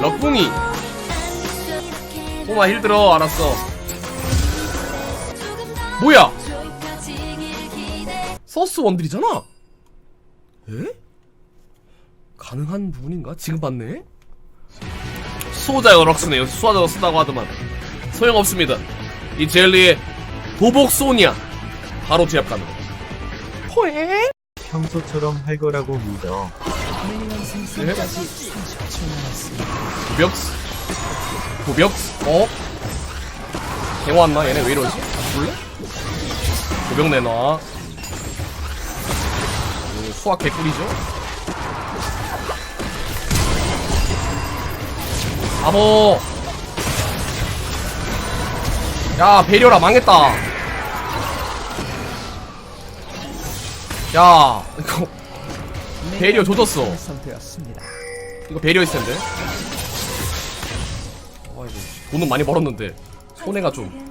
럭붕이. 꼬마 힐 들어 알았어. 뭐야? 서스 원들이잖아. 에? 가능한 부분인가? 지금 봤네? 수호자가 럭스네요 수호자가 쓴다고 하더만. 소용없습니다. 이 젤리의 보복 소니아 바로 제압 가능. 포에 평소처럼 할 거라고 믿어. 도벽스 도벽스 어? 갱 왔나? 얘네 왜 이러지? 볼래? 도벽 내놔 음, 수학 개꿀이죠? 바보 야 배려라 망했다 야 이거 배려 조졌어. 이거 배려 있을 텐데? 아이고 돈은 많이 벌었는데 손해가 좀.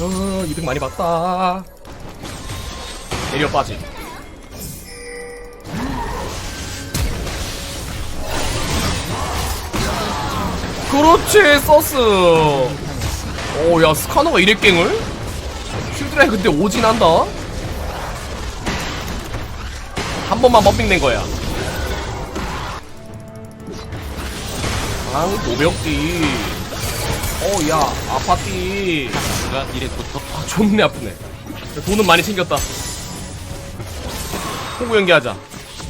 어, 이득 많이 봤다. 내려 빠지 그렇지 서스 오야 스카너가 이랩갱을? 쉴드라이 근데 오진 한다? 한 번만 범핑 낸 거야. 앙 노벽띠. 어야 아파띠. 누가 이래부터 아 존내 아프네. 돈은 많이 챙겼다. 호구 연기하자.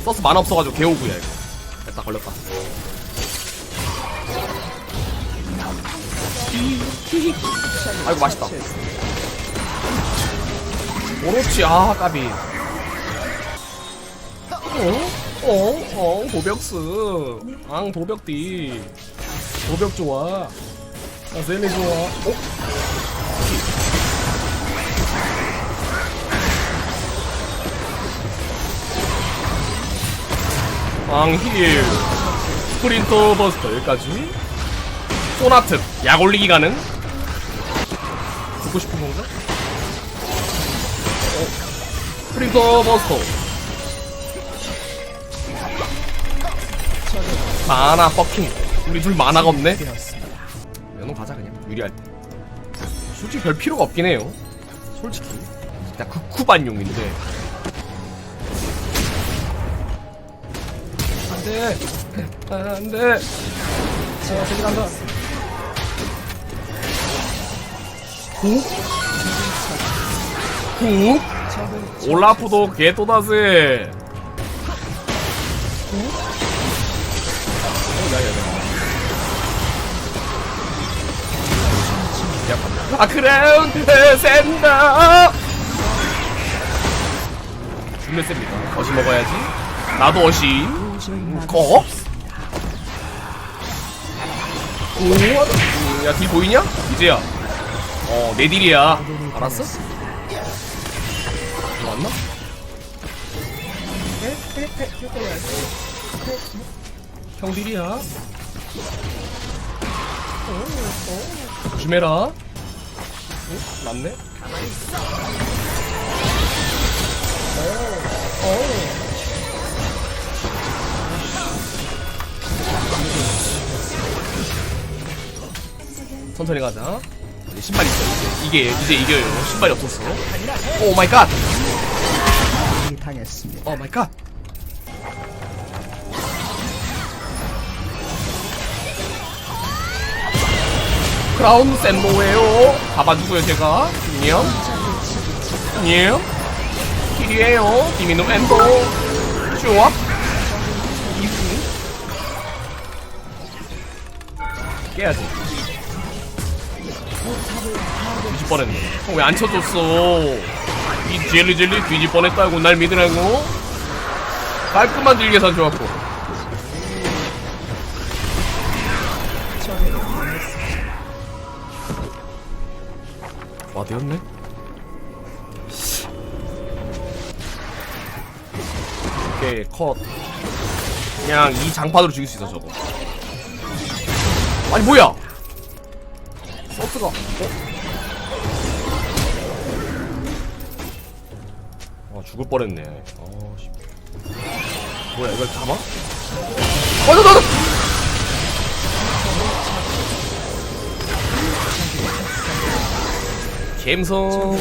서스 만화 없어가지고 개호구야 이거. 됐다 걸렸다 아이고 맛있다 오로치 아 까비 어? 어? 어? 도벽스 앙 도벽띠 도벽 좋아 아 셀리 좋아 어? 앙힐 스프린터 버스터 여기까지 소나트. 약 올리기 가능. 듣고 싶은 건가? 어, 스프린터 버스터. 만화 퍼킹. 우리 둘 만화가 없네. 연호 가자 그냥. 유리할 때. 솔직히 별 필요가 없긴 해요. 솔직히. 진짜 극후반용인데. 안돼. 안돼. 자 저기 간다 훅? 훅? 올라프도 개또다스 아 그라운드 센다 준비 셉니다 어시 먹어야지 나도 어시 거? 오, 야, 딜 보이냐? 이제야. 어, 내 딜이야. 알았어? 이거 왔나? 형 딜이야. 조심해라. 어? 맞네? 천천히 가자. 신발 있어. 이제 이게 이제 이겨요. 신발이 없었어. 오 마이 갓. 당했습니다. 오 마이 갓. 크라운 샌모예요. 잡아주고요 제가. 냠. 냠. 길이에요. 디미노 엠보. 좋아. 이승. 깨야지. 뒤집 뻔했네. 어, 왜안 쳐줬어? 이 젤리 젤리 뒤집 뻔했다고 날 믿으라고? 깔끔한 딜 계산 좋았고. 와, 되었네? 오케이, 컷. 그냥 이 장판으로 죽일 수 있어, 저거. 아니, 뭐야! 서스가, 어? 죽을 뻔했네. 어, 씨. 뭐야 이걸 잡아? 어, 너, 너, 너! 갬성.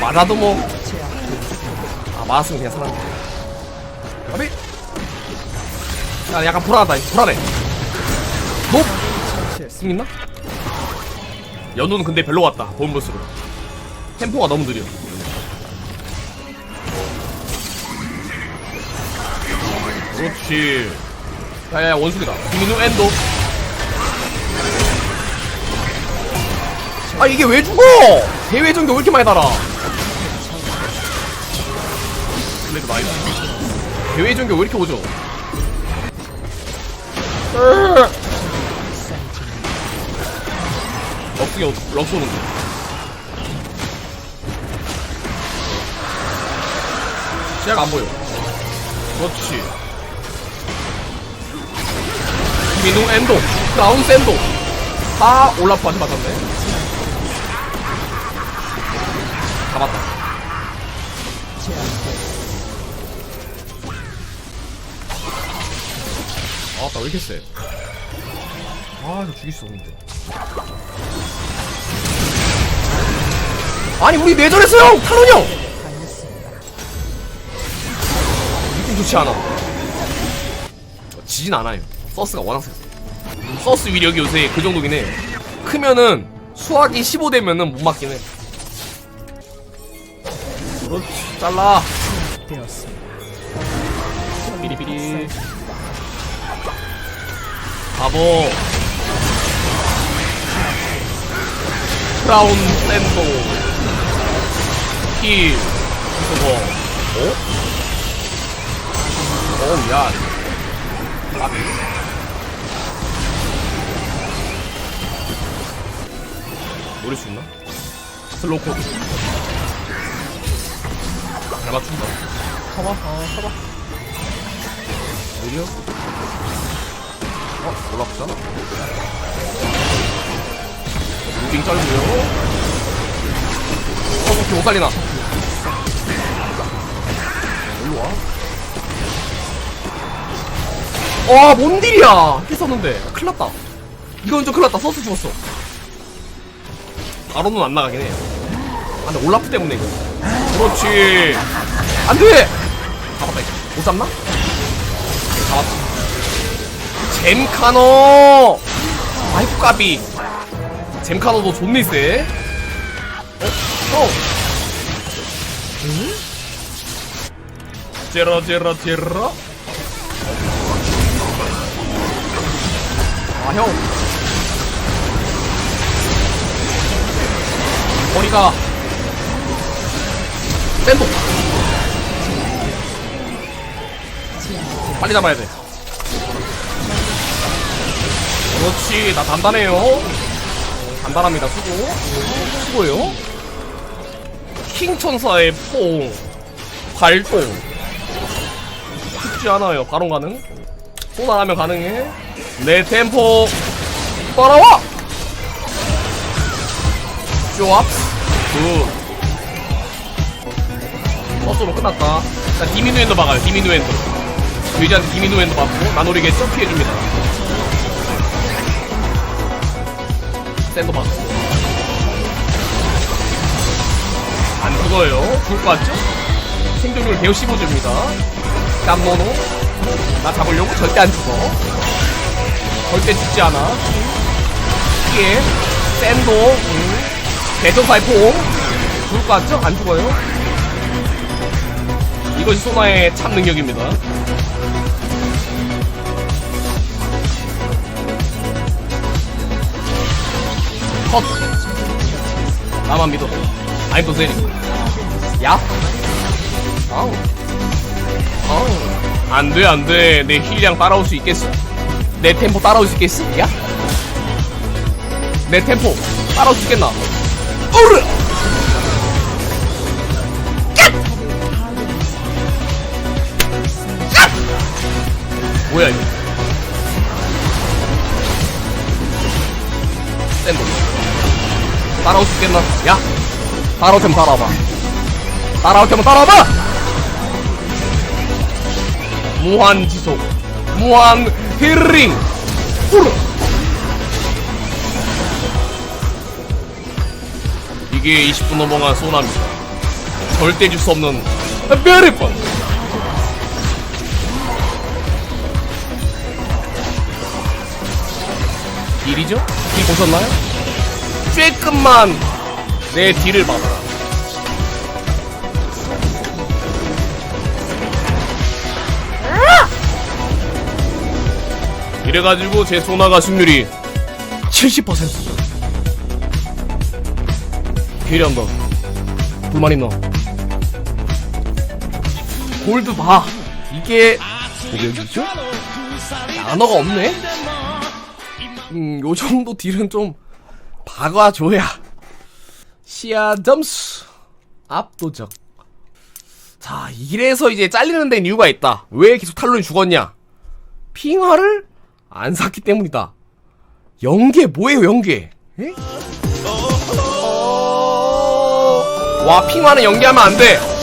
맞아도 뭐. 아, 맞았으면 그냥 살았네. 아비! 야, 약간 불안하다. 불안해. 높! 승있나? 연우는 근데 별로 같다. 본 모습으로. 템포가 너무 느려. 그렇지. 야야 원숭이다. 김민우 엔도. 아 이게 왜 죽어? 대회 전개 왜 이렇게 많이 달아? 블레드 나이스. 대회 전개 왜 이렇게 오죠? 으. 럭스가 럭스 오는데. 시야가 안 보여. 그렇지. 민웅 엔도, 라운 샌도. 다 올라프한테 맞았네. 잡았다. 아, 나왜 이렇게 세? 아, 이거 죽일 수 없는데. 아니, 우리 내전했어요! 타론이 형! 느낌 좋지 않아. 지진 않아요. 서스가 워낙 세서. 서스 위력이 요새 그 정도긴 해. 크면은 수학이 15 되면은 못 맞긴 해. 그렇지. 잘라. 비리비리. 바보. 크라운 샌도. 힐. 그거. 어? 어, 미안. 아, 노릴 수 있나? 슬로우 코드. 잘 맞춘다. 쳐봐, 어, 쳐봐. 느려? 어, 올라갔잖아. 무빙 짧고요. 어, 이렇게 못 살리나? 일로 와. 와, 뭔 딜이야! 했었는데. 큰일 났다. 이건 좀 큰일 났다. 서스 죽었어. 바로는 안 나가긴 해. 아, 근데 올라프 때문에 이거. 그렇지. 안 돼! 잡았다, 이제. 못 잡나? 잼카노! 아이쿠, 까비. 잼카노도 존나 세. 어? 어? 응? 제라, 제라, 제라? 아, 형. 머리가. 센도. 빨리 잡아야 돼. 그렇지. 나 단단해요. 어, 단단합니다. 수고. 수고요. 킹천사의 포옹. 발동. 쉽지 않아요. 바로 가능. 쏟아하면 가능해. 내 템포 따라와! 쇼업 굿 버스로 끝났다 자 디미누엔도 박아요 디미누엔도 유지한테 디미누엔도 받고 나노리게 점프해줍니다 샌도 받고 안 죽어요 죽을 것 같죠? 생존율 개우 15줍니다 깜모노 나 잡으려고 절대 안 죽어 절대 죽지 않아. 피해, 샌도, 음, 대전 발포. 죽을 것 같죠? 안 죽어요. 이것이 소나의 참 능력입니다. 컷 나만 믿어 I'm the same 야? 아우. 아우. 안돼 안돼. 내 힐량 따라올 수 있겠어? 내 템포 따라올 수 있겠어? 야내 템포 따라올 수 있겠나? 오르! 뭐야 이거? 샌드 따라올 수 있겠나? 야! 따라올 테면 따라와봐. 따라올 테면 따라와봐! 무한 지속. 무한 힐링! 후르! 이게 20분 넘어간 소나입니다. 절대 줄 수 없는 베리펀! 딜이죠? 딜 보셨나요? 쬐끔만 내 딜을 받아라. 이래가지고 제 소나가 승률이 70%죠. 괴리한다. 불만 있나? 골드 봐. 이게 고백이죠? 단어가 없네? 음, 요 정도 딜은 좀 박아줘야 시야 점수 압도적. 자, 이래서 이제 잘리는 데는 이유가 있다. 왜 계속 탈론이 죽었냐? 핑화를 안 샀기 때문이다. 연계 뭐예요, 연계? 에? 와, 핑화는 연계하면 안 돼.